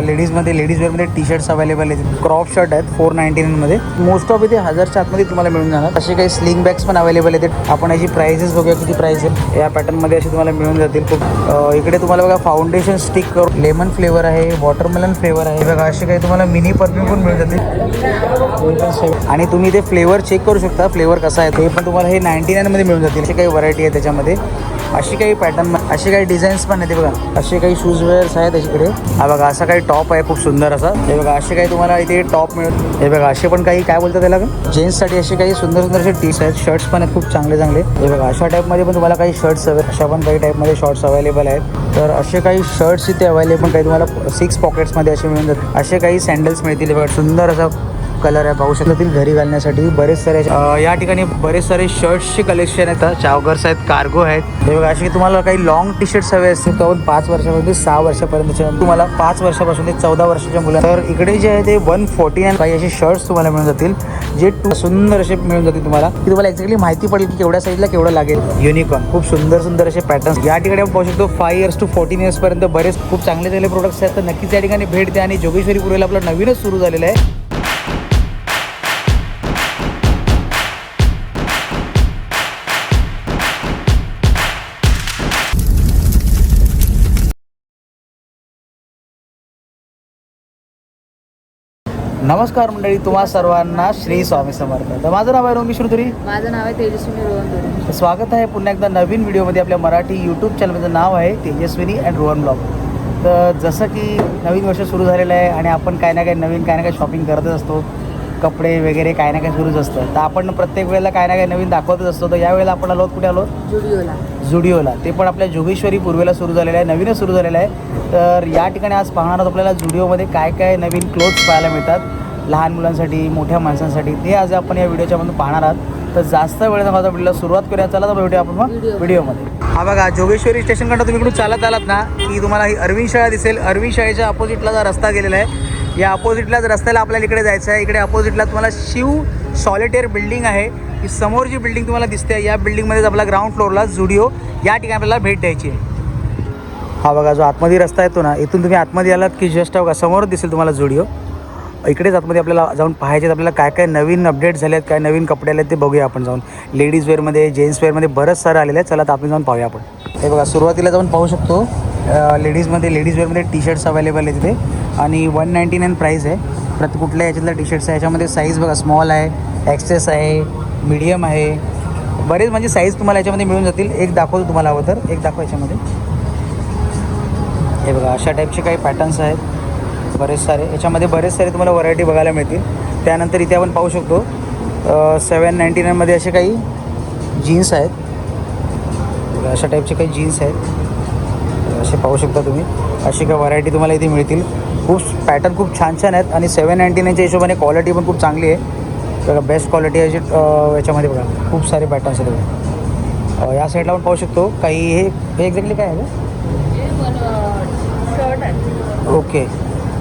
लेडीजमध्ये लेडीजवेअरमध्ये T shirts available आहेत. Crop shirt आहेत फोर नाईन्टी नाईनमध्ये मोस्ट ऑफ इथे हजारच्या आतमध्ये तुम्हाला मिळून जाणार. असे काही स्लिंग बॅग्स पण अवेलेबल आहेत. आपण याची प्राइसेस बघूया किती प्राइस आहे या पॅटर्नमध्ये असे तुम्हाला मिळून जातील. खूप इकडे तुम्हाला बघा फाउंडेशन स्टिक लेमन फ्लेवर आहे वॉटरमेलन फ्लेवर आहे. बघा असे काही तुम्हाला मिनी परफ्यूम पण मिळून जातील. आणि तुम्ही ते फ्लेवर चेक करू शकता. फ्लेवर कसा आहे ते पण तुम्हाला हे नाईन्टी नाईनमध्ये मिळून जातील. अशी काही व्हरायटी आहे त्याच्यामध्ये. अशी काही पॅटर्न असे काही डिझाईन्स पण आहेत बघा. असे काही शूज वेअर्स आहेत त्याच्याकडे हा बघा असा काही टॉप आहे खूप सुंदर असा. हे बघा असे काही तुम्हाला इथे टॉप मिळत हे बघा असे पण काही काय बोलतात त्याला? जेन्ट्ससाठी असे काही सुंदर सुंदर असे टी आहेत. शर्ट्स पण आहेत खूप चांगले चांगले. हे बघा अशा टाईपमध्ये पण तुम्हाला काही शर्ट्स हवे अशा पण काही टाईपमध्ये शॉर्ट्स अवेलेबल आहेत. तर असे काही शर्ट्स इथे अवेलेबल काही तुम्हाला सिक्स पॉकेट्समध्ये असे मिळून जातात असे काही सँडल्स मिळतील. बघा सुंदर असा कलर आहे. पाहू शकतील घरी घालण्यासाठी बरेच सारे या ठिकाणी बरेच सारे शर्ट्सचे कलेक्शन आहेत चावगर्स आहेत कार्गो आहेत. बघा असे तुम्हाला काही लॉंग टी शर्ट्स हवे असतील तर पाच वर्षापासून ते सहा वर्षापर्यंतच्या तुम्हाला पाच वर्षापासून ते चौदा वर्षाच्या मुलं तर इकडे जे आहे ते वन फोर्टी नाईन काही असे शर्ट्स तुम्हाला मिळून जातील जे टू सुंदर असे मिळून जातील तुम्हाला. की तुम्हाला एक्झॅक्टली माहिती पडेल की केवढ्या साईजला केवढं लागेल. युनिकॉर्न खूप सुंदर सुंदर असे पॅटर्न्स या ठिकाणी आपण पाहू शकतो फाईव्ह इयर्स टू फोर्टीन इयर्सपर्यंत बरेच खूप चांगले चांगले प्रोडक्ट्स आहेत. तर नक्कीच या ठिकाणी भेट द्या आणि जोगेश्वरी पुरेला आपलं नवीनच सुरू झालेलं आहे. नमस्कार मंडळी तुम्हा सर्वांना श्री स्वामी समर्थ. तर माझं नाव आहे रोमी श्रुतुरी. माझं नाव आहे तेजस्विनी रोहन दोरे स्वागत आहे पुन्हा एकदा नवीन व्हिडिओमध्ये आपल्या मराठी यूट्यूब चॅनलचं नाव आहे तेजस्विनी अँड रोहन ब्लॉग. तर जसं की नवीन वर्ष सुरू झालेलं आहे आणि आपण काही ना काही नवीन काही ना काही शॉपिंग करतच असतो. कपडे वगैरे काही ना काही सुरूच असतं. तर आपण प्रत्येक वेळेला काही ना काही नवीन दाखवतच असतो. तर यावेळेला आपण आलो कुठे आलो जुडिओला. जुडिओला. ते पण आपल्या जोगेश्वरी पूर्वेला सुरू झालेलं आहे नवीनच सुरू झालेलं आहे. तर या ठिकाणी आज पाहणार आहोत आपल्याला जुडिओमध्ये काय काय नवीन क्लोथ्स पाहायला मिळतात. लहान मुलांसाठी मोठ्या माणसांसाठी ते आज आपण या व्हिडिओच्या मधून पाहणार आहात. तर जास्त वेळ घालता व्हिडिओला सुरुवात करूया. चला तर व्हिडिओ आपण मग. व्हिडिओमध्ये हा बघा जोगेश्वरी स्टेशनकडनं तुम्ही इकडून चालत आलात ना की तुम्हाला ही अरविंद शाळा दिसेल. अरविंद शाळेच्या अपोजिटला जो रस्ता गेलेला आहे या अपोजिटलाच रस्त्याला आपल्याला इकडे जायचं आहे इकडे अपोजिटला तुम्हाला शिव सॉलिटेअर बिल्डिंग आहे. ही समोर जी बिल्डिंग तुम्हाला दिसते या बिल्डिंगमध्येच आपला ग्राउंड फ्लोअरला जुडिओ या ठिकाणी आपल्याला भेट द्यायची आहे. हा बघा जो आतमध्ये रस्ता येतो ना इथून तुम्ही आतमध्ये आलात की जस्ट बघा समोरच दिसेल तुम्हाला जुडिओ इकडेच आतमध्ये आपल्याला जाऊन पाहायचे आहेत. आपल्याला काय काय नवीन अपडेट झाले आहेत काय नवीन कपडे आले आहेत ते बघूया आपण जाऊन. लेडीज वेअरमध्ये जेंट्स वेअरमध्ये बरंच सारं आलेलं आहे. चला तर आपण जाऊन पाहूया आपण. हे बघा सुरुवातीला जाऊन पाहू शकतो. लेडीजमध्ये लेडीज वेअरमध्ये टी शर्ट्स अवेलेबल आहे तिथे आणि वन नाईन्टी नाईन प्राईस आहे. प्रत्येक कुठल्या याच्यातल्या टी शर्ट्स आहे? याच्यामध्ये साईज बघा स्मॉल आहे ॲक्सेस आहे मीडियम आहे. बरेच म्हणजे साईज तुम्हाला याच्यामध्ये मिळून जातील. एक दाखवतो तुम्हाला हवं तर एक दाखवा याच्यामध्ये हे बघा अशा टाईपचे काही पॅटर्न्स आहेत. बरेच सारे याच्यामध्ये बरेच सारे तुम्हाला व्हरायटी बघायला मिळतील. त्यानंतर इथे आपण पाहू शकतो सेवन नाईन्टी नाईनमध्ये असे काही जीन्स आहेत. अशा टाईपचे काही जीन्स आहेत. असे पाहू शकता तुम्ही. अशी काही व्हरायटी तुम्हाला इथे मिळतील. खूप पॅटर्न खूप छान छान आहेत आणि सेवन नाईन्टी नाईनच्या हिशोबाने क्वालिटी पण खूप चांगली आहे. बघा बेस्ट क्वालिटी याची अं, याच्यामध्ये बघा खूप सारे पॅटर्न्स आहेत बघा. या साईडला आपण पाहू शकतो काही हे एक्झॅक्टली काय आहे आहे. ओके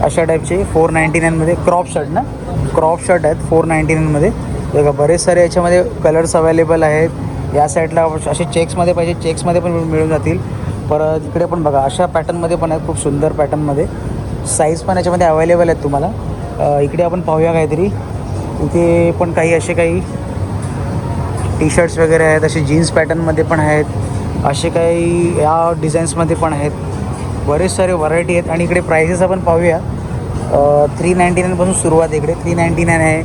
अशा टाईपचे फोर नाईन्टी नाईनमध्ये क्रॉप शर्ट ना? क्रॉप शर्ट आहेत फोर नाईन्टी नाईनमध्ये बघा बरेच सारे याच्यामध्ये कलर्स अवेलेबल आहेत. या साईडला असे चेक्समध्ये पाहिजे चेक्समध्ये पण मिळून- जातील. परत इकडे पण बघा अशा पॅटर्नमध्ये पण आहेत खूप सुंदर पॅटर्नमध्ये साईज पण याच्यामध्ये अवेलेबल आहेत तुम्हाला. इकडे आपण पाहूया काहीतरी. इथे पण काही असे काही टी शर्ट्स वगैरे आहेत असे जीन्स पॅटर्नमध्ये पण आहेत. असे काही या डिझाईन्समध्ये पण आहेत. बरेच सारे व्हरायटी आहेत. आणि इकडे प्राइसेस आपण पाहूया. थ्री नाईन्टी नाईनपासून सुरुवात इकडे. थ्री नाईन्टी नाईन आहे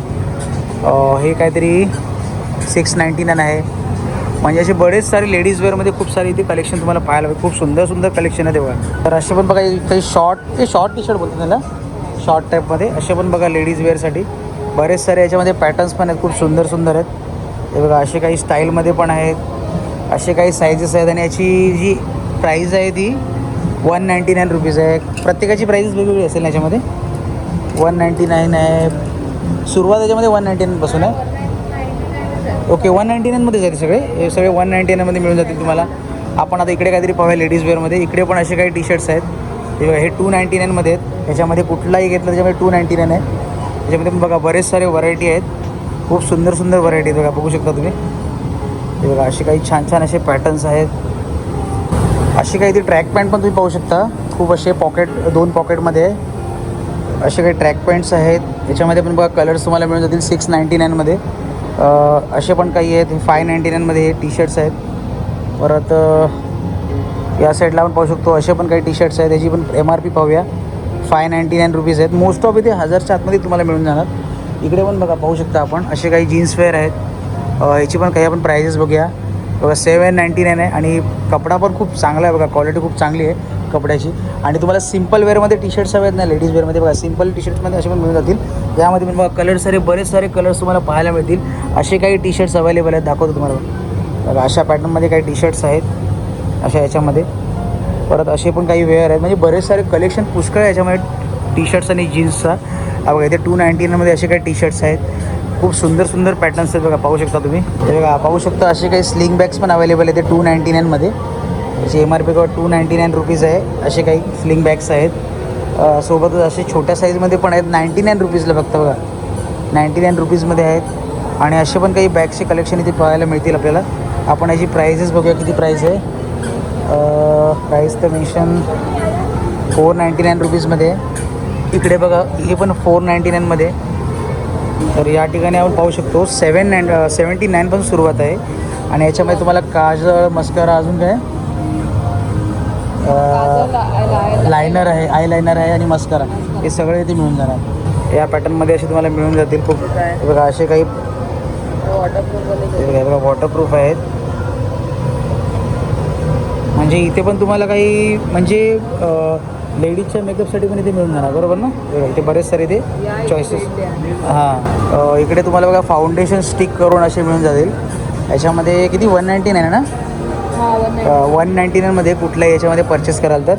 हे काहीतरी सिक्स नाईन्टी नाईन आहे. म्हणजे असे बरेच सारे लेडीज वेअरमध्ये खूप सारे इथे कलेक्शन तुम्हाला पाहायला हवे खूप सुंदर सुंदर कलेक्शन आहे तेव्हा तर असे पण बघा काही शॉर्ट ते शॉर्ट टी शर्ट बोलतात त्याला. शॉर्ट टाईपमध्ये असे पण बघा लेडीज वेअरसाठी बरेच सारे याच्यामध्ये पॅटर्न्स पण आहेत. खूप सुंदर सुंदर आहेत. हे बघा असे काही स्टाईलमध्ये पण आहेत. असे काही साईजेस आहेत. आणि याची जी प्राईज आहे ती वन नाईन्टी नाईन रुपीज आहे. प्रत्येकाची प्राईज वेगवेगळी असेल याच्यामध्ये? वन नाईन्टी नाईन आहे. सुरुवात याच्यामध्ये वन नाईन्टी नाईनपासून आहे. ओके वन नाईन्टी नाईनमध्ये जाईल सगळे. हे सगळे वन नाईन्टी नाईनमध्ये मिळून जातील तुम्हाला. आपण आता इकडे काहीतरी पाहूया लेडीज वेअरमध्ये इकडे पण असे काही टी शर्ट्स आहेत. हे बघा हे टू नाईन्टी नाईनमध्ये आहेत. याच्यामध्ये कुठलाही घेतलं त्याच्यामध्ये टू नाईन्टी नाईन आहे. त्याच्यामध्ये पण बघा बरेच सारे व्हरायटी आहेत. खूप सुंदर सुंदर व्हरायटी आहेत. बघा बघू शकता तुम्ही. हे बघा असे काही छान छान असे पॅटर्न्स आहेत. अशी काही ती ट्रॅक पॅन्ट पण तुम्ही पाहू शकता. खूप असे पॉकेट दोन पॉकेटमध्ये आहे असे काही ट्रॅक पॅन्ट्स आहेत. याच्यामध्ये पण बघा कलर्स तुम्हाला मिळून जातील सिक्स नाईंटी नाईनमध्ये असे पण काही आहेत. फाय नाईंटी नाईनमध्ये हे टी शर्ट्स आहेत. परत या साईडला आपण पाहू शकतो असे पण काही टी शर्ट्स आहेत. याची पण एम आर पी पाहूया. फाय नाईंटी नाईन रुपीज आहेत. मोस्ट ऑफ इथे हजारच्या आतमध्ये तुम्हाला मिळून जाणार. इकडे पण बघा पाहू शकता आपण. असे काही जीन्स वेअर आहेत. याची पण काही आपण प्रायजेस बघूया. बघा सेवन नाईंटी नाईन आहे आणि कपडा पण खूप चांगला आहे बघा क्वालिटी खूप चांगली आहे कपड्याची. आणि तुम्हाला सिंपल वेअरमध्ये टी शर्ट्स हवे ना लेडीज वेअरमध्ये बघा सिंपल टी शर्ट्समध्ये असे पण मिळून जातील. यामध्ये पण बघा कलर सारे बरेच सारे कलर्स तुम्हाला पाहायला मिळतील. असे काही टी शर्ट्स अवेलेबल आहेत दाखवतो तुम्हाला. बघा अशा पॅटर्नमध्ये काही टी शर्ट्स आहेत अशा याच्यामध्ये. परत असे पण काही वेअर आहेत म्हणजे बरेच सारे कलेक्शन पुष्कळ आहे याच्यामध्ये टी शर्ट्स आणि जीन्सचा बघा इथे टू नाईन्टी नाईनमध्ये असे काही टी शर्ट्स आहेत. खूप सुंदर सुंदर पॅटर्न्स आहेत बघा पाहू शकता तुम्ही. हे बघा पाहू शकता असे काही स्लिंग बॅग्स पण अवेलेबल आहेत ते टू नाईन्टी नाईनमध्ये जे M R P two ninety nine rupees आहे असे काही स्लिंग बॅग्स आहेत. सोबतच असे छोट्या साईजमध्ये पण आहेत नाईन्टी नाईन रुपीजला फक्त बघा. नाईन्टी नाईन रुपीजमध्ये आहेत. आणि असे पण काही बॅग्सचे कलेक्शन इथे पाहायला मिळतील आपल्याला. आपण याची प्राइजेस बघूया किती प्राईस आहे. प्राईस तर मेन्शन फोर नाईन्टी नाईन रुपीजमध्ये आहे. इकडे बघा हे पण फोर नाईन्टी नाईनमध्ये तर या ठिकाणी आपण पाहू शकतो सेवन नाईन सेवन्टी नाईनपासून सुरुवात आहे. आणि याच्यामध्ये तुम्हाला काजळ मस्कारा अजून काय? लायनर आहे आय लायनर आहे आणि मस्कारा हे सगळे इथे मिळून जाणार. या पॅटर्नमध्ये असे तुम्हाला मिळून जातील खूप. बघा असे काही बघा वॉटरप्रूफ आहेत. म्हणजे इथे पण तुम्हाला काही म्हणजे लेडीजच्या मेकअपसाठी पण इथे मिळून जाणार बरोबर ना? इथे बरेच सारे इथे चॉईसेस हां. इकडे तुम्हाला बघा फाउंडेशन स्टिक करून असे मिळून जातील. याच्यामध्ये किती? वन नाईन्टी नाईन ना? वन नाईन्टी नाईनमध्ये कुठल्याही याच्यामध्ये परचेस कराल तर.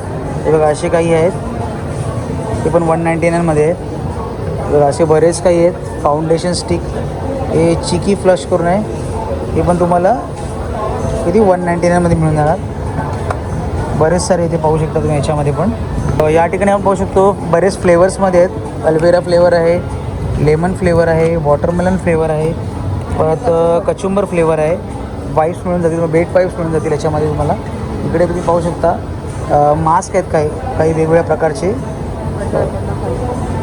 हे बघा असे काही आहेत. ते पण वन नाईन्टी नाईनमध्ये बघा असे बरेच काही आहेत. फाउंडेशन स्टिक हे चिकी फ्लश करून आहे. हे पण तुम्हाला किती? वन नाईन्टी नाईनमध्ये मिळून जाणार. बरेच सारे इथे पाहू शकता तुम्ही याच्यामध्ये पण. या ठिकाणी आपण पाहू शकतो बरेच फ्लेवर्समध्ये आहेत. अल्वेरा फ्लेवर आहे लेमन फ्लेवर आहे वॉटरमेलन फ्लेवर आहे परत कचुंबर फ्लेवर आहे. वाईप्स मिळून जातील बेड पाईप्स मिळून जातील याच्यामध्ये तुम्हाला. इकडे तुम्ही पाहू शकता मास्क आहेत काही काही वेगवेगळ्या प्रकारचे.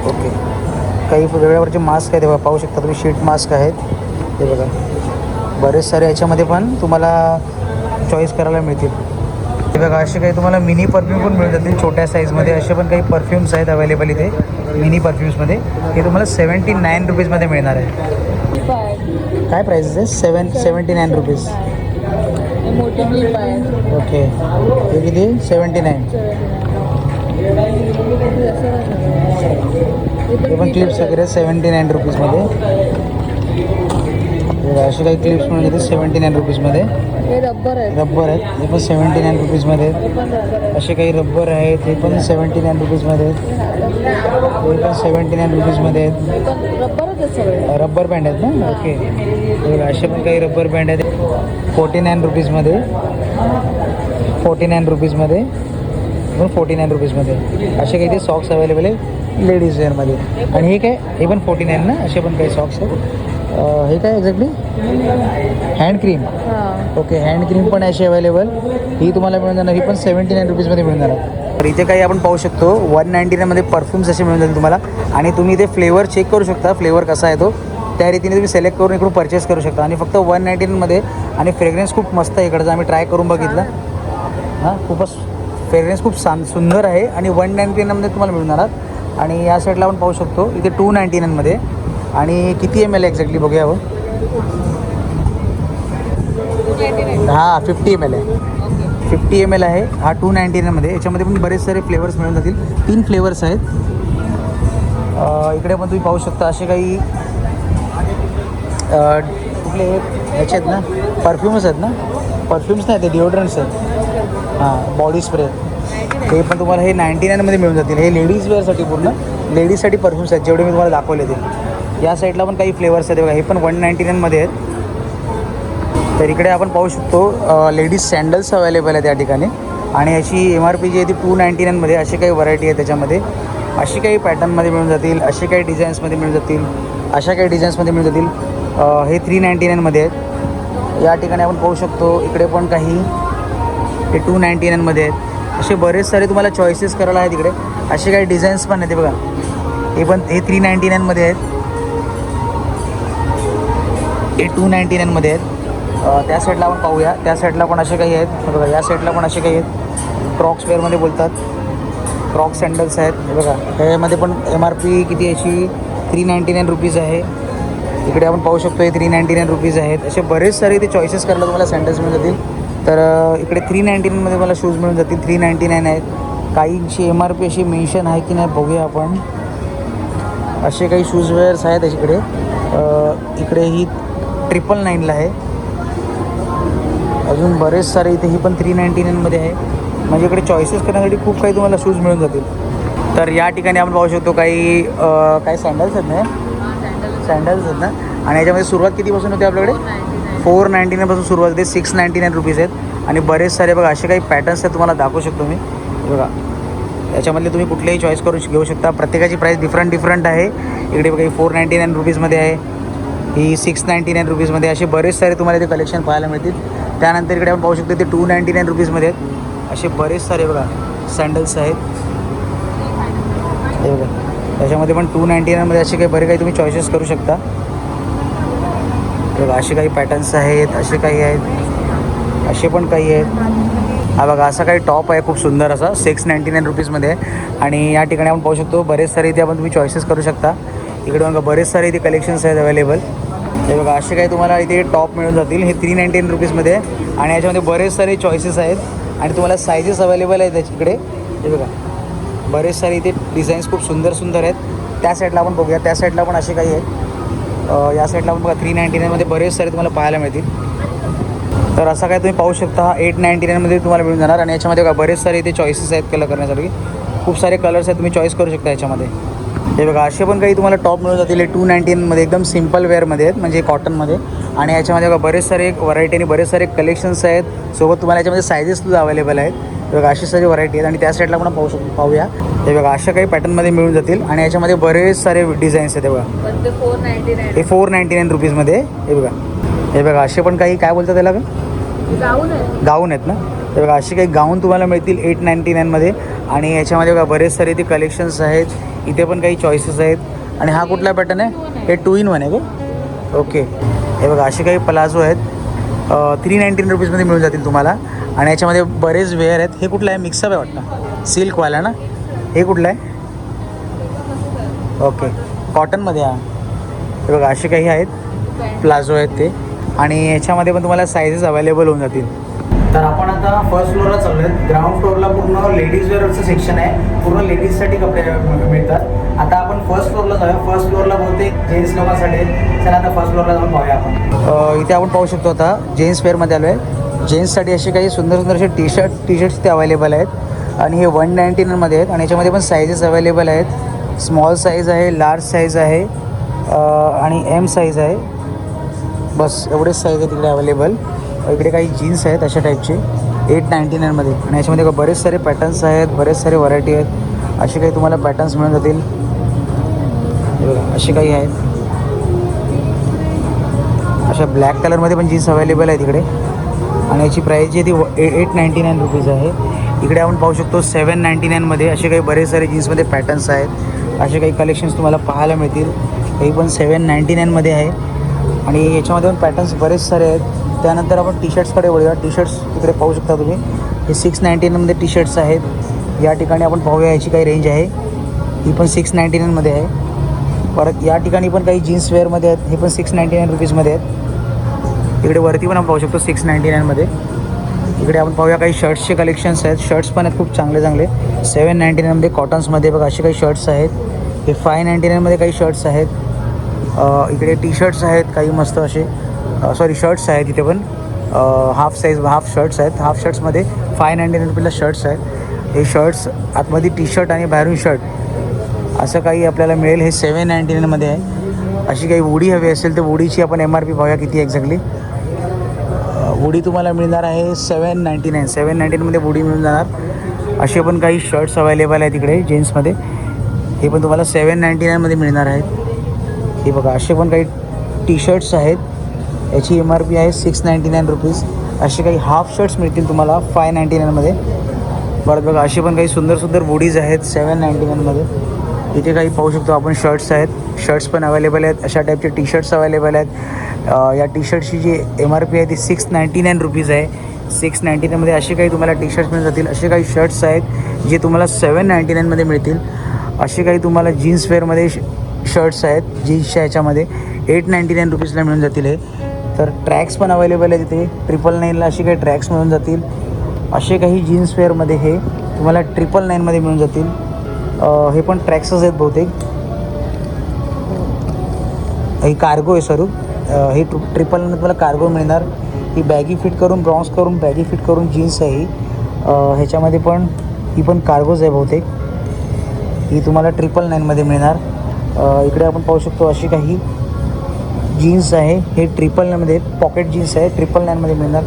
ओके काही वेगवेगळ्या प्रकारचे मास्क आहेत हे पाहू शकता तुम्ही शीट मास्क आहेत. ते बघा. बरेच सारे याच्यामध्ये पण तुम्हाला चॉईस करायला मिळतील. बघा असे काही तुम्हाला मिनी परफ्यूम पण मिळून जातील छोट्या साईजमध्ये असे पण काही परफ्यूम्स आहेत अवेलेबल इथे मिनी परफ्यूम्समध्ये हे तुम्हाला सेवन्टी नाईन रुपीजमध्ये मिळणार आहे. काय प्राईस आहे? Seven seventy nine rupees okay हे किती? सेवन्टी नाईन हे पण क्लिप्स वगैरे सेवन्टी नाईन रुपीजमध्ये असे काही क्लिप्स मिळून येते सेवन्टी नाईन रुपीजमध्ये रब्बर आहेत. हे पण सेवन्टी नाईन रुपीजमध्ये आहेत. पण असे काही रब्बर आहेत. हे पण सेवन्टी नाईन रुपीजमध्ये आहेत. हे पण सेवन्टी नाईन रुपीजमध्ये आहेत. पण रब्बर बँड आहेत ना? ओके असे पण काही रब्बर बँड आहेत. फोर्टी नाईन रुपीजमध्ये फोर्टी नाईन रुपीजमध्ये पण फोर्टी नाईन रुपीजमध्ये असे काही ते सॉक्स अवेलेबल आहे लेडीज वेअरमध्ये आणि हे काय? हे पण फोर्टी नाईन ना? असे पण काही सॉक्स आहेत? हे काय exactly hand cream okay hand cream पण अशी अवेलेबल ही तुम्हाला मिळून जाणार. ही पण सेवन्टी नाईन रुपीजमध्ये मिळून जाणार. तर इथे काही आपण पाहू शकतो वन नाईन्टी नाईनमध्ये परफ्यूम्स असे मिळून जातील तुम्हाला. आणि तुम्ही इथे फ्लेवर चेक करू शकता फ्लेवर कसा आहे तो. त्या रीतीने तुम्ही सिलेक्ट करून इकडून परचेस करू शकता. आणि फक्त वन नाईन्टी नाईनमध्ये आणि फ्रेग्रन्स खूप मस्त आहे इकडचा. आम्ही ट्राय करून बघितलं. हां खूपच फ्रेग्रन्स खूप सान सुंदर आहे. आणि वन नाईन्टी नाईनमध्ये तुम्हाला मिळून जाणार. आणि या साईडला आपण पाहू शकतो इथे टू नाईन्टी नाईनमध्ये आणि किती एम एल एक्झॅक्टली बघूया हो? हां फिफ्टी एम एल आहे. फिफ्टी एम एल आहे. हा टू नाईन्टी नाईनमध्ये याच्यामध्ये पण बरेच सारे फ्लेवर्स मिळून जातील. तीन फ्लेवर्स आहेत. इकडे पण तुम्ही पाहू शकता असे काही कुठले ह्याचे आहेत ना? परफ्यूम्स आहेत ना? परफ्यूम्स नाही ते डिओड्रंट्स आहेत. हां बॉडी स्प्रे ते पण तुम्हाला हे नाईन्टी नाईनमध्ये मिळून जातील. हे लेडीज वेअरसाठी पूर्ण. लेडीजसाठी परफ्यूम्स आहेत जेवढे मी तुम्हाला दाखवले ते. या साईडला पण काही फ्लेवर्स आहेत बघा हे पण वन नाईन्टी नाईनमध्ये आहेत. तर इकडे आपण पाहू शकतो लेडीज सँडल्स अवेलेबल आहेत या ठिकाणी. आणि अशी एम आर पी जी आहे ती टू नाईन्टी नाईनमध्ये अशी काही व्हरायटी आहे त्याच्यामध्ये. अशी काही पॅटर्नमध्ये मिळून जातील असे काही डिझाईन्समध्ये मिळून जातील अशा काही डिझाईन्समध्ये मिळून जातील. हे थ्री नाईन्टी नाईनमध्ये आहेत. या ठिकाणी आपण पाहू शकतो इकडे पण काही हे टू नाईन्टी नाईनमध्ये आहेत. असे बरेच सारे तुम्हाला चॉईसेस करायला आहेत इकडे. असे काही डिझाईन्स पण आहेत ते बघा. हे पण हे थ्री नाईन्टी नाईनमध्ये आहेत. हे टू नाईन्टी नाईनमध्ये आहेत. त्या साईडला आपण पाहूया. त्या साईडला पण असे काही आहेत. बघा या साईडला पण असे काही आहेत. क्रॉक्स वेअरमध्ये बोलतात. क्रॉक सँडल्स आहेत. हे बघा ह्यामध्ये पण एम आर पी किती याची? थ्री नाईन्टी नाईन रुपीज आहे. इकडे आपण पाहू शकतो हे थ्री नाईन्टी नाईन रुपीज आहेत. असे बरेच सारे इथे चॉईसेस करायला तुम्हाला सँडल्स मिळून जातील तर इकडे थ्री नाईन्टी नाईनमध्ये मला शूज मिळून जातील. थ्री नाईन्टी नाईन आहेत. काहींची एम आर पी अशी मेन्शन आहे की नाही बघूया आपण. असे काही शूज वेअर्स आहेत त्याच्याकडे इकडे ही ट्रिपल नाईनला आहे. अजून बरेच सारे इथे ही पण थ्री नाईन्टी नाईनमध्ये आहे. म्हणजे इकडे चॉईसेस करण्यासाठी खूप काही तुम्हाला शूज मिळून जातील. तर या ठिकाणी आपण पाहू शकतो काही काही सँडल्स आहेत ना? सँडल्स आहेत ना? आणि याच्यामध्ये सुरुवात कितीपासून होते आपल्याकडे? फोर नाईन्टी नाईनपासून सुरुवात होते. सिक्स नाईन्टी नाईन रुपीज आहेत. आणि बरेच सारे बघा असे काही पॅटर्न्स आहेत तुम्हाला दाखवू शकतो मी. बघा याच्यामधले तुम्ही कुठलेही चॉईस करू घेऊ शकता. प्रत्येकाची प्राईस डिफरंट डिफरंट आहे. इकडे बघा फोर नाईन्टी नाईन रुपीजमध्ये आहे. ही सिक्स नाईन्टी नाईन रुपीजमध्ये असे बरेच सारे तुम्हाला इथे कलेक्शन पाहायला मिळतील. त्यानंतर इकडे आपण पाहू शकतो ते टू नाईन्टी नाईन रुपीजमध्ये आहेत. असे बरेच सारे बघा सँडल्स आहेत. हे बघा त्याच्यामध्ये पण टू नाईन्टी नाईनमध्ये असे काही बरे काही तुम्ही चॉईसेस करू शकता. बघा असे काही पॅटर्न्स आहेत असे काही आहेत. असे पण काही आहेत. हा बघा असा काही टॉप आहे खूप सुंदर असा सिक्स नाईन्टी नाईन रुपीजमध्ये आणि या ठिकाणी आपण पाहू शकतो बरेच सारे इथे आपण तुम्ही चॉईसेस करू शकता. इकडे बघा बरेच सारे इथे कलेक्शन्स आहेत अवेलेबल हे बघा असे काही तुम्हाला इथे टॉप मिळून जातील. हे थ्री नाईन्टी नाईन रुपीजमध्ये आणि याच्यामध्ये बरेच सारे चॉईसेस आहेत. आणि तुम्हाला सायझेस अवेलेबल आहेत त्याच्याकडे. हे बघा बरेच सारे इथे डिझाईन्स खूप सुंदर सुंदर आहेत. त्या साईडला आपण बघूया. त्या साईडला पण असे काही आहेत. या साईडला पण बघा थ्री नाईन्टी नाईनमध्ये बरेच सारे तुम्हाला पाहायला मिळतील. तर असं काय तुम्ही पाहू शकता एट नाईन्टी नाईनमध्ये तुम्हाला मिळून जाणार. आणि याच्यामध्ये बघा बरेच सारे इथे चॉईसेस आहेत कलर करण्यासाठी खूप सारे कलर्स आहेत तुम्ही चॉईस करू शकता याच्यामध्ये. हे बघा असे पण काही तुम्हाला टॉप मिळून जातील. हे टू नाईन्टी नाईनमध्ये एकदम सिंपल वेअरमध्ये आहेत म्हणजे कॉटनमध्ये आणि याच्यामध्ये बघा बरेच सारे व्हरायटी आणि बरेच सारे कलेक्शन्स आहेत. सोबत तुम्हाला याच्यामध्ये सायझेस सुद्धा अवेलेबल आहेत. हे बघा अशी सारी व्हरायटी आहेत. आणि त्या साईडला आपण पाहू शकतो पाहूया. हे बघा अशा काही पॅटर्नमध्ये मिळून जातील. आणि याच्यामध्ये बरेच सारे डिझाईन्स आहेत हे बघा. पण ते फोर नाईन्टी हे फोर नाईन्टी नाईन रुपीजमध्ये. हे बघा. हे बघा असे पण काही काय बोलतात त्याला? का गाऊन गाऊन आहेत ना? तर बघा असे काही गाऊन तुम्हाला मिळतील एट नाईन्टी नाईनमध्ये आणि याच्यामध्ये बघा बरेच सारे इथे कलेक्शन्स आहेत. इथे पण काही चॉईसेस आहेत. आणि हा कुठला पॅटर्न आहे? हे टू इन वन आहे का? ओके हे बघा असे काही प्लाझो आहेत. थ्री नाईन्टीन रुपीजमध्ये मिळून जातील तुम्हाला. आणि याच्यामध्ये बरेच वेअर आहेत. हे कुठलं आहे? मिक्सअप आहे वाटतं. सिल्कवाला ना? हे कुठलं आहे? ओके कॉटनमध्ये हा. हे बघा असे काही आहेत. प्लाझो आहेत ते. आणि याच्यामध्ये पण तुम्हाला साईजेस अवेलेबल होऊन जातील. तर आपण आता फर्स्ट फ्लोअरला चाललो आहे ग्राउंड फ्लोअरला पूर्ण लेडीज वेअरचं सेक्शन आहे. पूर्ण लेडीजसाठी कपडे मिळ- मिळतात. आता आपण फर्स्ट फ्लोअरला जाऊया. फर्स्ट फ्लोअरला बहुतेक जेंट्स लोकांसाठी. चला आता फर्स्ट फ्लोअरला जाऊन पाहूया आपण. इथे आपण पाहू शकतो आता जेंट्स वेअरमध्ये आलो आहे जेंट्ससाठी असे काही सुंदर सुंदर असे टी शर्ट टी शर्ट्स ते अवेलेबल आहेत. आणि हे वन नाईन्टी नाईनमध्ये आहेत. आणि याच्यामध्ये पण साईजेस अवेलेबल आहेत. स्मॉल साईज आहे लार्ज साईज आहे. आणि एम साईज आहे. बस एवढेच साईज आहे तिकडे अवेलेबल इकडे काही जीन्स आहेत अशा टाईपचे एट नाईन्टी नाईनमध्ये आणि याच्यामध्ये बरेच सारे पॅटर्न्स आहेत बरेच सारे व्हरायटी आहेत. असे काही तुम्हाला पॅटर्न्स मिळून जातील. असे काही आहेत. अशा ब्लॅक कलरमध्ये पण जीन्स अवेलेबल आहे तिकडे आणि याची प्राईस जी आहे ती एट नाईन्टी नाईन रुपीज आहे. इकडे आपण पाहू शकतो सेवन नाईन्टी नाईनमध्ये असे काही बरेच सारे जीन्समध्ये पॅटर्न्स आहेत. असे काही कलेक्शन्स तुम्हाला पाहायला मिळतील. काही पण सेवन नाईन्टी नाईनमध्ये आहे. आणि याच्यामध्ये पण पॅटर्न्स बरेच सारे आहेत. त्यानंतर आपण टी शर्ट्सकडे वळूया. टी शर्ट्स इकडे पाहू शकता तुम्ही. हे सिक्स नाईन्टी नाईनमध्ये टी शर्ट्स आहेत. या ठिकाणी आपण पाहूया याची काही रेंज आहे. ही पण सिक्स नाईन्टी नाईनमध्ये आहे. परत या ठिकाणी पण काही जीन्स वेअरमध्ये आहेत. हे पण सिक्स नाईन्टी नाईन रुपीजमध्ये आहेत. इकडे वरती पण आपण पाहू शकतो सिक्स नाईन्टी नाईनमध्ये इकडे आपण पाहूया काही शर्ट्सचे कलेक्शन्स आहेत. शर्ट्स पण आहेत खूप चांगले चांगले. सेवन नाईन्टी नाईनमध्ये कॉटन्समध्ये बघा असे काही शर्ट्स आहेत. हे फाय नाईन्टी नाईनमध्ये काही शर्ट्स आहेत. इकडे टी शर्ट्स आहेत काही मस्त असे सॉरी शर्ट्स आहेत इथे पण. हाफ साईज हाफ शर्ट्स आहेत. हाफ शर्ट्समध्ये फाय नाईन्टी नाईन रुपीला शर्ट्स आहेत. हे शर्ट्स आतमध्ये टी शर्ट आणि बाहेरून शर्ट असं काही आपल्याला मिळेल. हे सेवन नाईन्टी नाईनमध्ये आहे. अशी काही वुडी हवी असेल तर वुडीची आपण एम आर पी पाहूया किती एक्झॅक्टली वुडी तुम्हाला मिळणार आहे सेवन नाईन्टी नाईन सेवन नाईंटीनमध्ये उडी वुडी मिळून जाणार. असे पण काही शर्ट्स अवेलेबल आहेत इकडे जीन्समध्ये हे पण तुम्हाला सेवन नाईन्टी नाईनमध्ये मिळणार आहेत. हे बघा असे पण काही टी शर्ट्स आहेत. याची एम आर पी आहे सिक्स नाईन्टी नाईन रुपीज असे काही हाफ शर्ट्स मिळतील तुम्हाला फाय नाईन्टी नाईनमध्ये परत बघा असे पण काही सुंदर सुंदर वुडीज आहेत सेवन नाईन्टी नाईनमध्ये इथे काही पाहू शकतो आपण शर्ट्स आहेत. शर्ट्स पण अवेलेबल आहेत. अशा टाईपचे टी शर्ट्स अवेलेबल आहेत. या टी शर्टची जी एम आर पी आहे ती सिक्स नाईंटी नाईन रुपीज आहे. सिक्स नाईंटी नाईनमध्ये असे काही तुम्हाला टी शर्ट्स मिळून जातील. असे काही शर्ट्स आहेत जे तुम्हाला सेवन नाईंटी नाईनमध्ये मिळतील. असे काही तुम्हाला जीन्स वेअरमध्ये शर्ट्स आहेत जीन्सच्या ह्याच्यामध्ये एट नाईंटी नाईन रुपीजला मिळून जातील हे. तर ट्रॅक्स पण अवेलेबल आहे तिथे ट्रिपल नाईनला असे काही ट्रॅक्स मिळून जातील. असे काही जीन्स वेअरमध्ये हे तुम्हाला ट्रिपल नाईनमध्ये मिळून जातील. हे पण ट्रॅक्सच आहेत बहुतेक. ही कार्गो आहे सरू हे ही ट्र ट्रिपल तुम्हाला कार्गो मिळणार. ही बॅगी फिट करून ब्राउन्स करून बॅगी फिट करून जीन्स आहे ही. ह्याच्यामध्ये पण ही पण कार्गोज आहे बहुतेक. ही तुम्हाला ट्रिपल नाईनमध्ये मिळणार. इकडे आपण पाहू शकतो अशी काही जीन्स आहे. हे ट्रिपल नाईनमध्ये पॉकेट जीन्स आहे. ट्रिपल नाईनमध्ये मिळणार.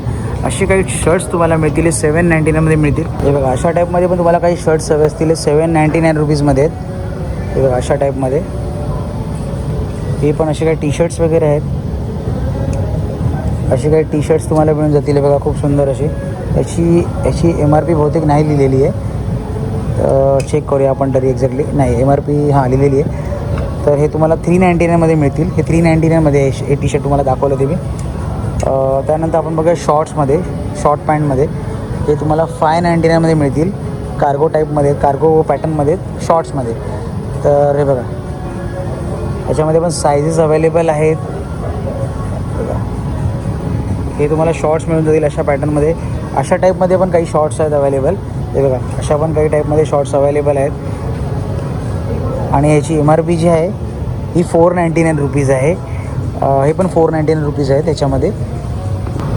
असे काही शर्ट्स तुम्हाला मिळतील. सेवन नाईन्टी नाईनमध्ये मिळतील. हे बघा अशा टाईपमध्ये पण तुम्हाला काही शर्ट्स हवे असतील. सेवन नाईन्टी नाईन रुपीजमध्ये आहेत. हे बघा अशा टाईपमध्ये हे पण असे काही टी शर्ट्स वगैरे आहेत. असे काही टी शर्ट्स तुम्हाला मिळून जातील. हे बघा खूप सुंदर असे याची याची एम आर पी बहुतेक नाही लिहिलेली आहे. चेक करूया आपण तरी एक्झॅक्टली नाही एम आर पी हां लिहिलेली आहे. तर हे तुम्हाला थ्री नाईंटी नाईनमध्ये मिळतील. हे थ्री नाईंटी नाईनमध्ये हे टी शर्ट तुम्हाला दाखवलं ते मी त्यानंतर आपण बघूया शॉर्ट्समध्ये शॉर्ट पॅन्टमध्ये हे तुम्हाला फाय नाईंटी नाईनमध्ये मिळतील. कार्गो टाईपमध्ये कार्गो पॅटर्नमध्ये शॉर्ट्समध्ये तर हे बघा. याच्यामध्ये पण सायझेस अवेलेबल आहेत. बघा. हे तुम्हाला शॉर्ट्स मिळून जातील अशा पॅटर्नमध्ये अशा टाईपमध्ये पण काही शॉर्ट्स आहेत अवेलेबल हे बघा. अशा पण काही टाईपमध्ये शॉर्ट्स अवेलेबल आहेत. आणि याची एम आर पी जी आहे ही फोर नाईंटी नाईन रुपीज आहे हे पण फोर नाईंटी नाईन रुपीज आहे त्याच्यामध्ये.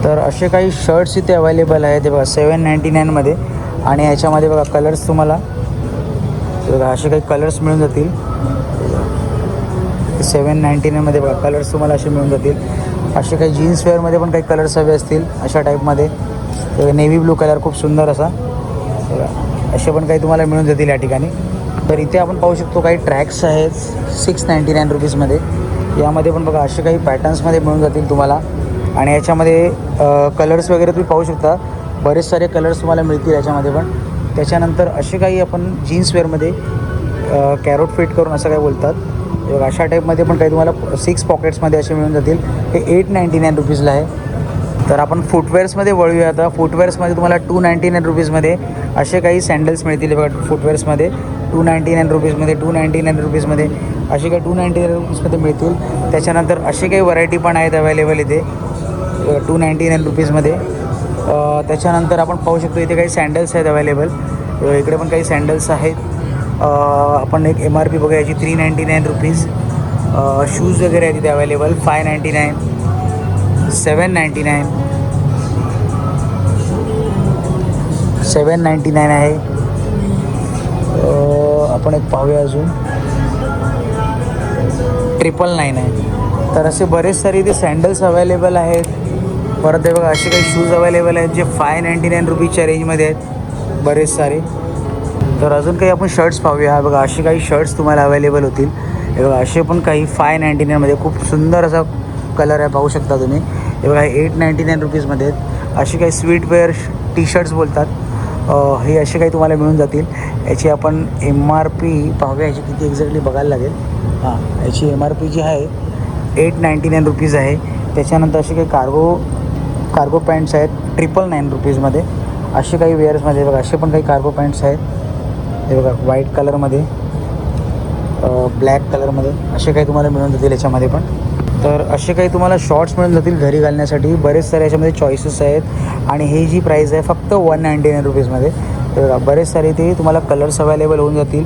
तर असे काही शर्ट्स इथे अवेलेबल आहेत ते बघा सेवन नाईंटी नाईनमध्ये आणि ह्याच्यामध्ये बघा कलर्स तुम्हाला. बघा असे काही कलर्स मिळून जातील. सेवन नाईंटी नाईनमध्ये बघा कलर्स तुम्हाला असे मिळून जातील. असे काही जीन्स वेअरमध्ये पण काही कलर्स हवे असतील अशा टाईपमध्ये नेव्ही ब्लू कलर खूप सुंदर असा. असे पण काही तुम्हाला मिळून जातील या ठिकाणी. तर इथे आपण पाहू शकतो काही ट्रॅक्स आहेत. सिक्स नाईंटी नाईन रुपीजमध्ये यामध्ये पण बघा असे काही पॅटर्न्समध्ये मिळून जातील तुम्हाला. आणि याच्यामध्ये कलर्स वगैरे तुम्ही पाहू शकता. बरेच सारे कलर्स तुम्हाला मिळतील याच्यामध्ये पण. त्याच्यानंतर असे काही आपण जीन्स वेअरमध्ये कॅरोट फिट करून असं काय बोलतात. अशा टाईपमध्ये पण काही तुम्हाला सिक्स पॉकेट्समध्ये असे मिळून जातील. हे एट नाईंटी नाईन रुपीजला आहे. तर आपण फुटवेअर्समध्ये वळूया आता. फुटवेअर्समध्ये तुम्हाला टू नाईंटी नाईन रुपीजमध्ये असे काही सँडल्स मिळतील. बघा फुटवेअर्समध्ये टू नाईंटी नाईन रुपीजमध्ये टू नाईंटी नाईन रुपीजमध्ये असे काही टू नाईंटी नाईन रुपीजमध्ये मिळतील. त्याच्यानंतर असे काही व्हरायटी पण आहेत अवेलेबल इथे. टू नाईंटी नाईन रुपीजमध्ये त्याच्यानंतर आपण पाहू शकतो इथे काही सँडल्स आहेत अवेलेबल इकडे पण काही सँडल्स आहेत. आपण एक एम आर पी बघायची याची three ninety nine rupees shoes वगैरे आहेत तिथे available five ninety nine seven ninety nine seven ninety nine आहे. आपण एक पाहूया अजून. ट्रिपल नाईन आहे. तर असे बरेच सारे इथे सँडल्स अवेलेबल आहेत. परत हे बघा असे काही शूज अवेलेबल आहेत जे फाय नाईंटी नाईन रुपीजच्या रेंजमध्ये आहेत. बरेच सारे. तर अजून काही आपण शर्ट्स पाहूया. बघा असे काही शर्ट्स तुम्हाला अवेलेबल होतील. हे बघा असे पण काही फाय नाईंटी नाईनमध्ये खूप सुंदर असा कलर आहे पाहू शकता तुम्ही. हे बघा एट नाईंटी नाईन रुपीजमध्ये आहेत. असे काही स्वीट वेअर टी शर्ट्स बोलतात हे असे काही तुम्हाला मिळून जातील. याची आपण एम आर पी पाहूया याची किती एक्झॅक्टली बघायला लागेल. हां याची एम आर पी जी आहे एट नाईंटी नाईन रुपीज आहे. त्याच्यानंतर असे काही कार्गो कार्गो पॅन्ट्स आहेत ट्रिपल नाईन रुपीजमध्ये असे काही वेअर्समध्ये बघा असे पण काही कार्गो पॅन्ट्स आहेत. हे बघा व्हाईट कलरमध्ये ब्लॅक कलरमध्ये असे काही तुम्हाला मिळून जातील याच्यामध्ये पण. तर असे काही तुम्हाला शॉर्ट्स मिळून जातील घरी घालण्यासाठी. बरेच सारे याच्यामध्ये चॉईसेस आहेत. आणि ही जी प्राईस आहे फक्त वन नाईंटी नाईन रुपीजमध्ये तर बघा, बरेच सारे ते तुम्हाला कलर्स अवेलेबल होऊन जातील.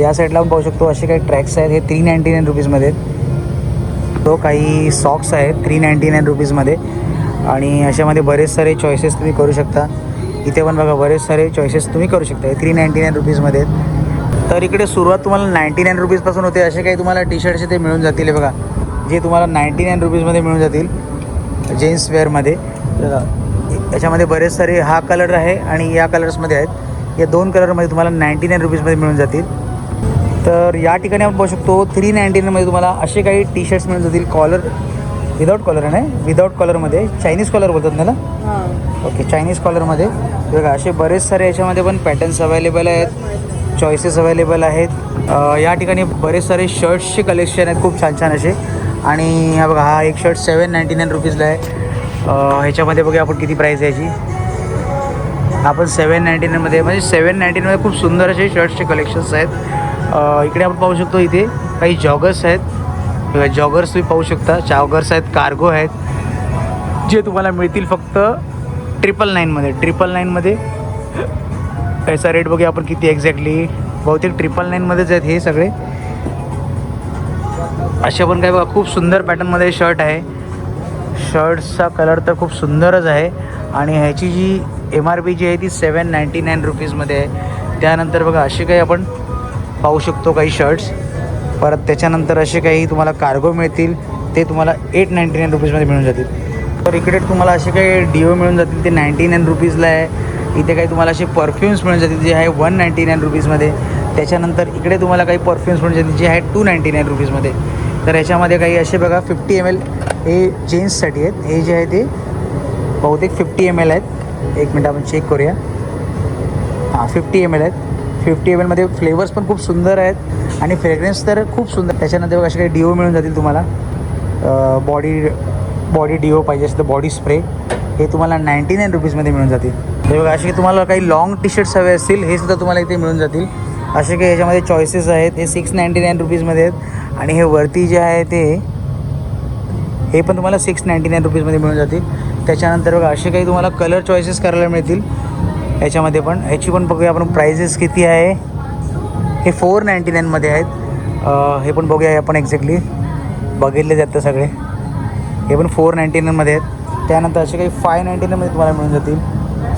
या साईडला आपण पाहू शकतो असे काही ट्रॅक्स आहेत. हे थ्री नाईंटी नाईन रुपीजमध्ये तो काही सॉक्स आहेत थ्री नाईंटी नाईन रुपीजमध्ये आणि अशामध्ये बरेच सारे चॉईसेस तुम्ही करू शकता. इथे पण बघा बरेच सारे चॉईसेस तुम्ही करू शकता. हे थ्री नाईंटी नाईन रुपीजमध्ये तर इकडे सुरुवात तुम्हाला नाईंटी नाईन रुपीजपासून होते. असे काही तुम्हाला टी शर्ट्स ते मिळून जातील बघा. जे तुम्हाला नाईंटी नाईन रुपीजमध्ये मिळून जातील. जेन्स वेअरमध्ये याच्यामध्ये बरेच सारे हा कलर आहे आणि या कलर्समध्ये आहेत. या दोन कलरमध्ये तुम्हाला नाईंटी नाईन रुपीजमध्ये मिळून जातील. तर या ठिकाणी आपण पाहू शकतो थ्री नाईंटी नाईनमध्ये तुम्हाला असे काही टी शर्ट्स मिळून जातील. कॉलर विदाऊट कॉलर नाही विदाऊट कॉलरमध्ये चायनीज कॉलर बोलतात त्याला हां. ओके चायनीज कॉलरमध्ये बघा असे बरेच सारे याच्यामध्ये पण पॅटर्न्स अवेलेबल आहेत. चॉईसेस अवेलेबल आहेत. या ठिकाणी बरेच सारे शर्ट्सचे कलेक्शन आहेत. खूप छान छान असे. आणि हा बघा हा एक शर्ट सेवन नाईंटी नाईन रुपीजला आहे. ह्याच्यामध्ये बघूया आपण किती प्राईस आहे याची. आपण सेवन नाईन्टी नाईनमध्ये म्हणजे सेवन नाईन्टी नाईनमध्ये खूप सुंदर असे शर्ट्सचे कलेक्शन्स आहेत. इकडे आपण पाहू शकतो इथे काही जॉगर्स आहेत. जॉगर्स तुम्ही पाहू शकता. जॉगर्स आहेत कार्गो आहेत. जे तुम्हाला मिळतील फक्त ट्रिपल नाईनमध्ये ट्रिपल नाईनमध्ये याचा रेट बघूया आपण किती एक्झॅक्टली बहुतेक ट्रिपल नाईनमध्येच आहेत हे सगळे. असे पण काय बघा खूप सुंदर पॅटर्नमध्ये शर्ट आहे. शर्ट्सचा कलर तर खूप सुंदरच आहे. आणि ह्याची जी एम आर पी जी आहे ती सेवन नाईंटी नाईन रुपीजमध्ये आहे. त्यानंतर बघा असे काही आपण पाहू शकतो काही शर्ट्स परत त्याच्यानंतर असे काही तुम्हाला कार्गो मिळतील. ते तुम्हाला एट नाईंटी नाईन रुपीजमध्ये मिळून जातील. तर इकडे तुम्हाला असे काही डिओ मिळून जातील ते नाईंटी नाईन रुपीजला आहे. इथे काही तुम्हाला असे परफ्युम्स मिळून जातील जे आहे वन नाईंटी नाईन रुपीजमध्ये त्याच्यानंतर इकडे तुम्हाला काही परफ्युम्स मिळून जातील जे आहे टू नाईंटी नाईन रुपीजमध्ये तर याच्यामध्ये काही असे बघा फिफ्टी एम एल हे जेन्ट्ससाठी आहेत. हे जे आहे ते बहुतेक फिफ्टी एम एल आहेत. एक मिनटं आपण चेक करूया. हां फिफ्टी एम एल आहेत. फिफ्टी एम एलमध्ये फ्लेवर्स पण खूप सुंदर आहेत आणि फ्रेग्रन्स तर खूप सुंदर. त्याच्यानंतर असे काही डिओ मिळून जातील तुम्हाला. बॉडी बॉडी डिओ पाहिजे असेल तर बॉडी स्प्रे हे तुम्हाला नाईंटी नाईन रुपीजमध्ये मिळून जातील. हे बघा असे तुम्हाला काही लॉंग टी शर्ट्स हवे असतील हे सुद्धा तुम्हाला इथे मिळून जातील. असे काही याच्यामध्ये चॉईसेस आहेत. हे सिक्स नाईंटी नाईन रुपीजमध्ये आहेत. आणि हे वरती जे आहे ते हे पण तुम्हाला सिक्स नाईंटी नाईन रुपीजमध्ये मिळून जातील. त्याच्यानंतर बघा असे काही तुम्हाला कलर चॉईसेस करायला मिळतील. याच्यामध्ये पण ह्याची पण बघूया आपण प्राइजेस किती आहे. हे फोर नाईंटी नाईनमध्ये आहेत. हे पण बघूया आपण एक्झॅक्टली बघितले जातं सगळे. हे पण फोर नाईंटी नाईनमध्ये आहेत. त्यानंतर असे काही फाय नाईंटी नाईनमध्ये तुम्हाला मिळून जातील.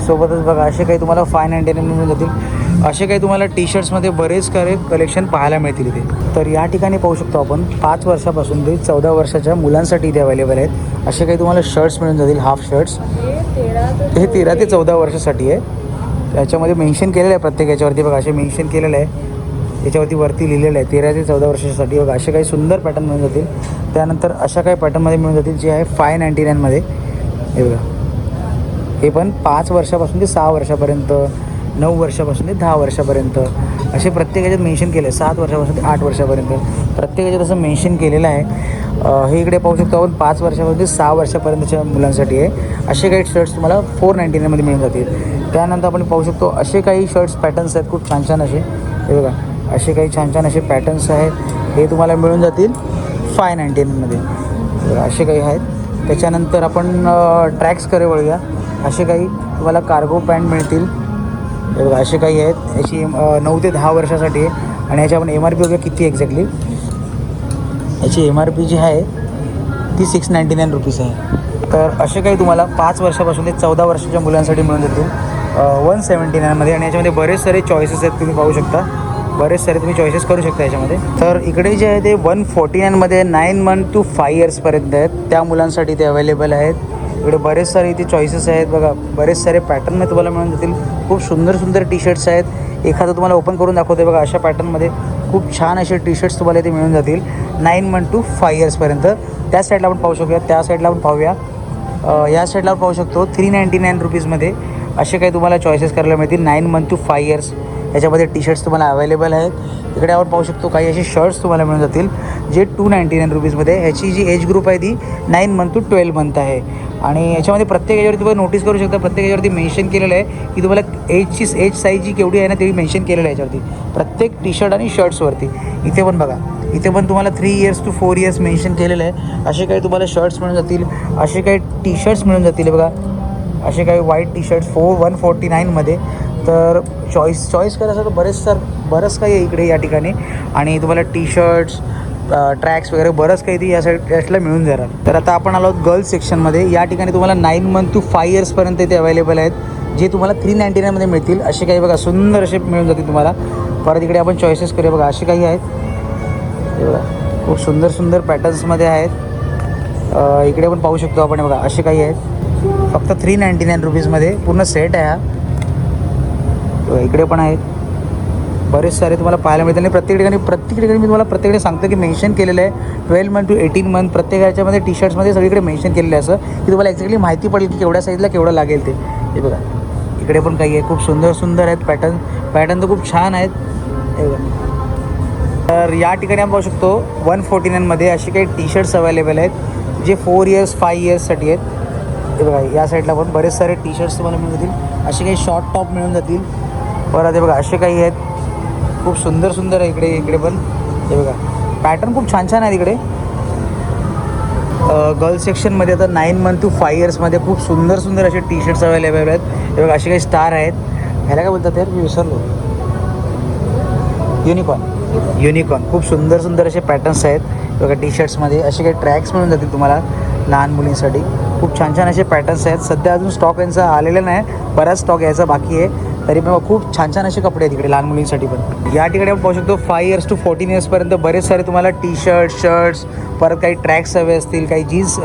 सोबतच बघा असे काही तुम्हाला फाय नाईंटी नाईन मिळून जातील. असे काही तुम्हाला टी शर्ट्समध्ये बरेच काही कलेक्शन पाहायला मिळतील इथे. तर या ठिकाणी पाहू शकतो आपण पाच वर्षापासून ते चौदा वर्षाच्या मुलांसाठी इथे अवेलेबल आहेत. असे काही तुम्हाला शर्ट्स मिळून जातील हाफ शर्ट्स हे तेरा ते चौदा वर्षासाठी आहे. याच्यामध्ये मेन्शन केलेलं आहे प्रत्येक याच्यावरती. बघा असे मेन्शन केलेलं आहे. याच्यावरती वरती लिहिलेलं आहे तेरा ते चौदा वर्षासाठी. बघा असे काही सुंदर पॅटर्न मिळून जातील. त्यानंतर अशा काही पॅटर्नमध्ये मिळून जातील जे आहे फाय नाईंटी नाईनमध्ये हे बघा. हे पण पाच वर्षापासून ते सहा वर्षापर्यंत. नऊ वर्षापासून ते दहा वर्षापर्यंत असे प्रत्येक याच्यात मेन्शन केलं आहे सात वर्षापासून ते आठ वर्षापर्यंत प्रत्येक याच्यात असं मेन्शन केलेलं आहे. हे इकडे पाहू शकतो आपण पाच वर्षापासून ते सहा वर्षापर्यंतच्या मुलांसाठी आहे. असे काही शर्ट्स तुम्हाला फोर नाईंटी नाईनमध्ये मिळून जातील. त्यानंतर आपण पाहू शकतो असे काही शर्ट्स पॅटर्न्स आहेत खूप छान छान असे. हे बघा असे काही छान छान असे पॅटर्न्स आहेत. हे तुम्हाला मिळून जातील फाय नाईंटी नाईनमध्ये असे काही आहेत. त्याच्यानंतर आपण ट्रॅक्सकडे वळूया. असे काही तुम्हाला कार्गो पॅन्ट मिळतील. हे बघा असे काही आहेत. याची नऊ ते दहा वर्षासाठी आहे. आणि याची आपण एम आर पी वगैरे किती एक्झॅक्टली याची एम आर पी जी आहे ती सिक्स नाईंटी नाईन रुपीज आहे. तर असे काही तुम्हाला पाच वर्षापासून ते चौदा वर्षाच्या मुलांसाठी मिळून जातील. वन सेवन्टी नाईनमध्ये आणि याच्यामध्ये बरेच सारे चॉईसेस आहेत तुम्ही पाहू शकता. बरेच सारे तुम्ही चॉईसेस करू शकता याच्यामध्ये. तर इकडे जे आहे ते वन फोर्टी नाईनमध्ये नाईन मंथ टू फाय इयर्सपर्यंत आहेत. त्या मुलांसाठी ते अवेलेबल आहेत. इकडे बरेच सारे इथे चॉईसेस आहेत. बघा बरेच सारे पॅटर्नमध्ये तुम्हाला मिळून जातील खूप सुंदर सुंदर टी शर्ट्स आहेत. एखादं तुम्हाला ओपन करून दाखवते बघा अशा पॅटर्नमध्ये खूप छान असे टी शर्ट्स तुम्हाला इथे मिळून जातील. नाईन मंथ टू फाय इयर्सपर्यंत त्या साईडला आपण पाहू शकूया. त्या साईडला आपण पाहूया. या साईडला आपण पाहू शकतो थ्री नाईंटी नाईन रुपीजमध्ये असे काही तुम्हाला चॉईसेस करायला मिळतील. Nine month to five years याच्यामध्ये टी शर्ट्स तुम्हाला अवेलेबल आहेत. इकडे आपण पाहू शकतो काही असे शर्ट्स तुम्हाला मिळून जातील. जे टू नाईंटी नाईन रुपीजमध्ये ह्याची जी एज ग्रुप आहे ती nine month to twelve month आहे. आणि याच्यामध्ये प्रत्येक याच्यावरती तुम्ही नोटीस करू शकता प्रत्येक याच्यावरती मेन्शन केलेलं आहे की तुम्हाला एजची एज साईज जी केवढी आहे ना ती मेन्शन केलेलं आहे याच्यावरती. प्रत्येक टी शर्ट आणि शर्ट्सवरती इथे पण बघा. इथे पण तुम्हाला three years to four years mention केलेलं आहे. असे काही तुम्हाला शर्ट्स मिळून जातील. असे काही टी शर्ट्स मिळून जातील बघा. असे काही white T shirts four one forty नाईनमध्ये तर चॉईस चॉईस करायचं तर बरेच सर बरंच काही आहे इकडे या ठिकाणी. आणि तुम्हाला टी शर्ट्स ट्रॅक्स वगैरे बरंच काही ती या साईड मिळून जाणार. तर आता आपण आलो आहोत गर्ल्स सेक्शनमध्ये या ठिकाणी तुम्हाला नाईन मंथ टू फाय इयर्सपर्यंत ते अवेलेबल आहेत. जे तुम्हाला थ्री नाईन्टी नाईनमध्ये मिळतील असे काही बघा सुंदर असे मिळून जातील तुम्हाला. परत इकडे आपण चॉईसेस करूया. बघा असे काही आहेत. खूप सुंदर सुंदर पॅटर्न्समध्ये आहेत. इकडे पण पाहू शकतो आपण. बघा असे काही आहेत. फक्त थ्री नाईन्टी नाईन रुपीजमध्ये पूर्ण सेट आहे हा. इकडे पण आहेत. बरेच सारे तुम्हाला पाहायला मिळतील. आणि प्रत्येक ठिकाणी प्रत्येक ठिकाणी मी तुम्हाला प्रत्येकडे सांगतो की मेन्शन केलेलं आहे. Twelve month to eighteen month प्रत्येक याच्यामध्ये टी शर्ट्समध्ये सगळीकडे मेन्शन केलेलं आहे असं. की तुम्हाला एक्झॅक्टली माहिती पडेल की केवढ्या साईजला केवढं लागेल ते. हे बघा. इकडे पण काही आहे. खूप सुंदर सुंदर आहेत. पॅटर्न पॅटर्न तर खूप छान आहेत. हे बघा. तर या ठिकाणी आपण पाहू शकतो वन फोर्टी नाईनमध्ये असे काही टी शर्ट्स अवेलेबल आहेत जे फोर इयर्स फाय इयर्ससाठी आहेत. हे बघा या साईडला पण बरेच सारे टी शर्ट्स तुम्हाला मिळून जातील असे काही शॉर्ट टॉप मिळून जातील. परत हे बघा असे काही आहेत. खूप सुंदर सुंदर आहे इकडे इकडे पण. हे बघा. पॅटर्न खूप छान छान आहे तिकडे गर्ल्स सेक्शनमध्ये आता नाईन मंथ टू फाय इयर्समध्ये खूप सुंदर सुंदर असे टी शर्ट्स अवेलेबल आहेत. हे बघा असे काही स्टार आहेत. ह्याला काय बोलतात यार मी विसरलो. युनिकॉर्न युनिकॉर्न खूप सुंदर सुंदर असे पॅटर्न्स आहेत. बघा टी शर्ट्समध्ये असे काही ट्रॅक्स मिळून जातील तुम्हाला लहान मुलींसाठी. खूप छान छान असे पॅटर्न्स आहेत. सध्या अजून स्टॉक यांचा आलेला नाही. बराच स्टॉक यायचा बाकी आहे. तरी पण खूप छान छान असे कपडे आहेत तिकडे लहान मुलींसाठी पण. या ठिकाणी आपण पाहू शकतो फाय इयर्स टू फोर्टीन इयर्सपर्यंत बरेच सारे तुम्हाला टी शर्ट शर्ट्स परत काही ट्रॅक्स हवे असतील काही जीन्स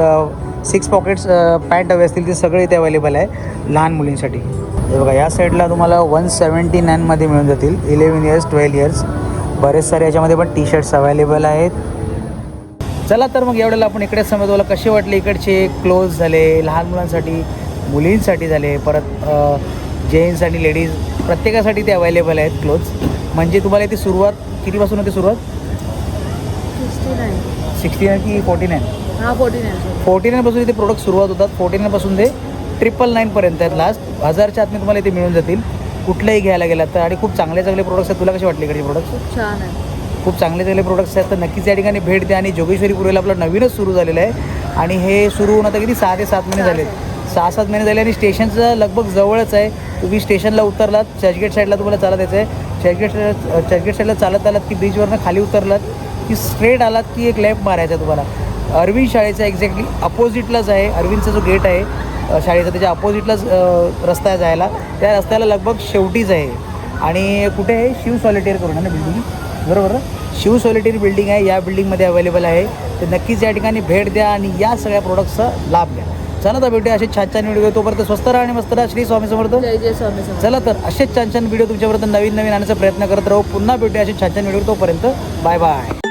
सिक्स पॉकेट्स पॅन्ट हवे असतील ते सगळे इथे अवेलेबल आहे लहान मुलींसाठी. हे बघा या साईडला तुम्हाला वन सेवन्टी नाईनमध्ये मिळून जातील. इलेवन इयर्स ट्वेल्व इयर्स बरेच सारे याच्यामध्ये पण टी शर्ट्स अवेलेबल आहेत. चला तर मग एवढ्याला आपण इकडे समज तुम्हाला कसे वाटले इकडचे क्लोज झाले लहान मुलांसाठी मुलींसाठी झाले परत जेंट्स आणि लेडीज प्रत्येकासाठी ते अवेलेबल आहेत क्लोज म्हणजे तुम्हाला इथे सुरुवात कितीपासून होते सुरुवात? सिक्स्टी नाईन की फोर्टी नाईन हा फोर्टी नाईन फोर्टी नाईनपासून इथे प्रोडक्ट सुरुवात होतात. फोर्टी नाईनपासून ते ट्रिपल नाईनपर्यंत आहेत लास्ट हजारच्या आतमध्ये तुम्हाला इथे मिळून जातील. कुठलंही घ्यायला गेलात तर. आणि खूप चांगले चांगले प्रोडक्ट्स आहेत. तुला कसे वाटले इकडचे प्रोडक्ट्स खूप छान आहे खूप चांगले चांगले प्रोडक्ट्स आहेत. तर नक्कीच या ठिकाणी भेट द्या. आणि जोगेश्वरी पुरेला आपलं नवीनच सुरू झालेलं आहे. आणि हे सुरू होऊन आता किती? सहा ते सात महिने झाले सहा सात महिने झाले आणि स्टेशनचं लगभग जवळच आहे. तुम्ही स्टेशनला उतरलात चर्चगेट साईडला तुम्हाला चालत यायचं आहे चर्चगेट चर्चगेट साईडला चालत आलात की ब्रिजवरनं खाली उतरलात की स्ट्रेट आलात की एक लेफ्ट मारायचा आहे तुम्हाला. अरविंद शाळेचा एक्झॅक्टली अपोजिटलाच आहे. अरविंदचा जो गेट आहे शाळेचा त्याच्या अपोजिटलाच रस्ता आहे जायला. त्या रस्त्याला लगभग शेवटीच आहे. आणि कुठे आहे? शिव सॉलिटेअर करून आहे ना बिल्डिंग बरोबर ना? शिव सॉलिटेअर बिल्डिंग आहे. या बिल्डिंगमध्ये अवेलेबल आहे. तर नक्कीच या ठिकाणी भेट द्या आणि या सगळ्या प्रोडक्टचा लाभ घ्या. चला तर भेटूया असे छान छान व्हिडिओ तोपर्यंत स्वस्त राहा आणि मस्त राहा. श्री स्वामी समर्थ. जय जय स्वामी समर्थ. चला तर असेच छान छान व्हिडिओ तुमच्यापर्यंत नवीन नवीन आणण्याचा प्रयत्न करत राहू. पुन्हा भेटूया असे छान छान व्हिडिओ तोपर्यंत. Bye bye